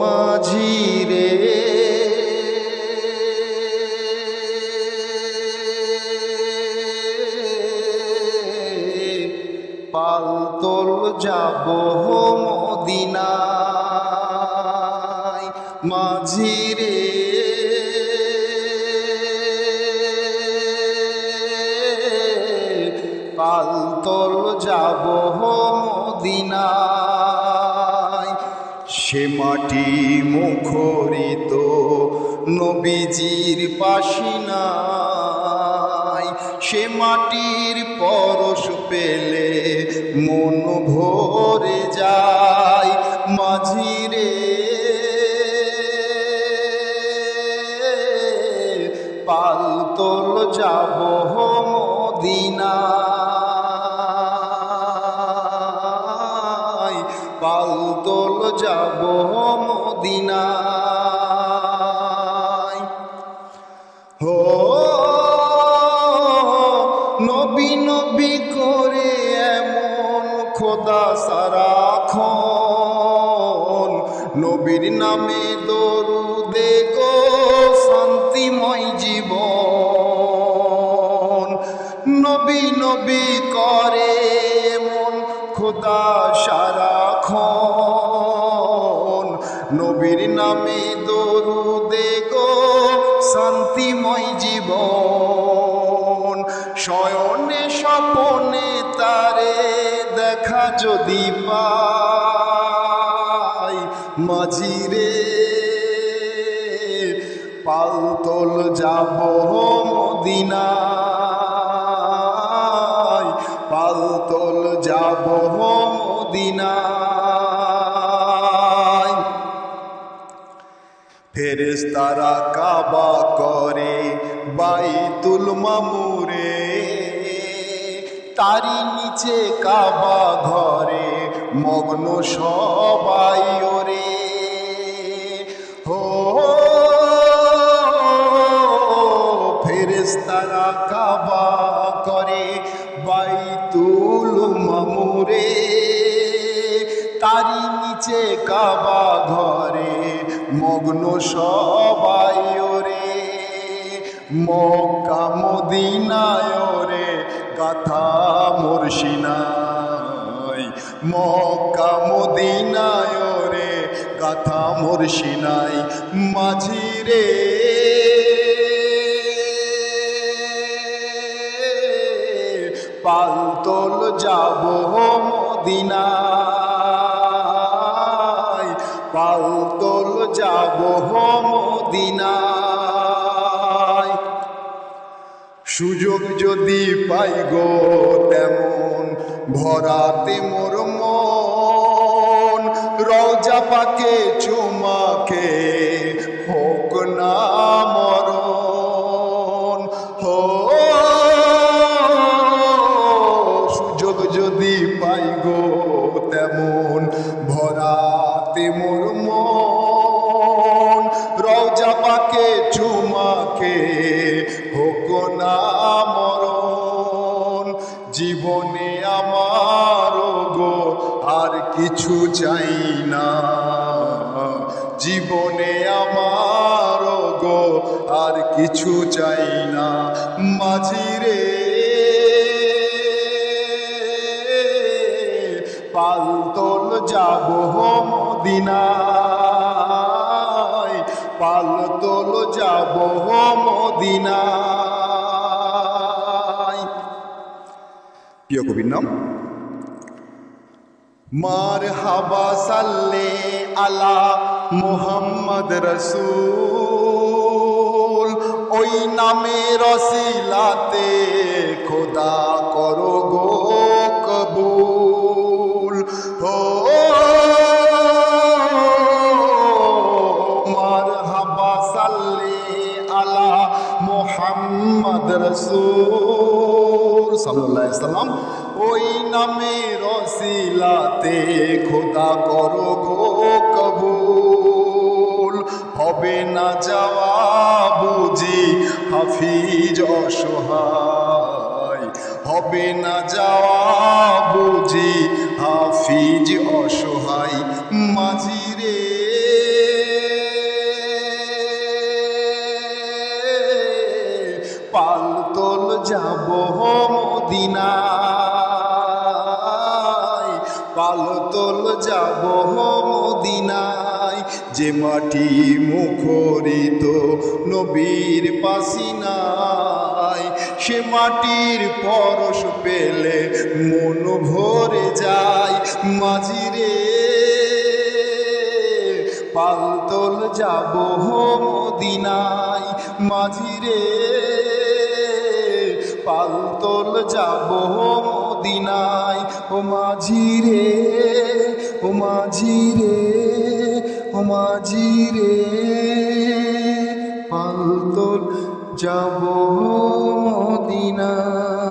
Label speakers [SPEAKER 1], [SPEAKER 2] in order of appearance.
[SPEAKER 1] মাঝি রে। পালতল যাব মদিনায় মাঝি রে। পালতল যাব মদিনায়। সে মাটি মুখরিত নবীজির পাশিনায় সে মাটির পরশ পেলে মন ভরে যায় মাঝিরে পালতল যাব মদিনায়। হো, নবী নবী করে এমন খোদা সারাক্ষণ নবীর নামে দরুদে গো শান্তিময় জীবন। নবী নবী সারাক্ষণ নবীর নামে দরুদে গো শান্তিময় জীবন। শয়নে স্বপনে তারে দেখা যদি পাই মাঝিরে। পালতল যাব মদিনায়। ফেরেস্তারা কাবা করে, বাইতুল মামুরে। তারি নিচে কাবা ঘরে, মগ্ন সবাই ওরে। হো ফেরেস্তারা কাবা করে, বাইতুল মামুরে। তারি নিচে কাবা ঘরে মগ্ন সবাই মক্কা মদিনায় ওরে, গাথা মুর্শিনাই মক্কা মদিনায় ওরে, গাথা মাঝিরে। পালতল যাব মদিনায়। মদিনায় সুযোগ যদি পাই গো তেমন, ভরাতে মোর মন। রওজা পাকে, চুমাকে, হোক না মরণ। হো, সুযোগ যদি পাই গো তেমন, ভরাতে মোর মন। কিছু চাই না। জীবনে আমার গো, আর কিছু চাই না। মাঝিরে পালতল যাব মদিনায়। পালতল যাব মদিনায়। প্রিয় কবির নাম মার হাবা সাল্লে আলা মোহাম্মদ রসুল। ওই নামে রসিলাতে খোদা করো গো কবুল। হো মার হাবা সাল্লে আলা মোহাম্মদ রসুল। আলাইহি সাল্লাম ওই নামে রসিলাতে খোদা করো গো কবুল। হবে না যাওয়া বুঝি হাফিজ অসহায়। হবে না যাওয়া বুঝি হাফিজ অসহায়। মাঝিরে পালতল যাব মদিনায় পালতোল যাব মদিনায়। যে মাটি মুখরিত নবীর পাসিনায়, সে মাটির পরশ পেলে মন ভরে যায় মাঝিরে। পালতোল যাব মদিনায় মাঝিরে। পালতোল যাব মদিনায় ও মাঝিরে ও মাঝিরে ও মাঝিরে পালতোল যাব মদিনায়।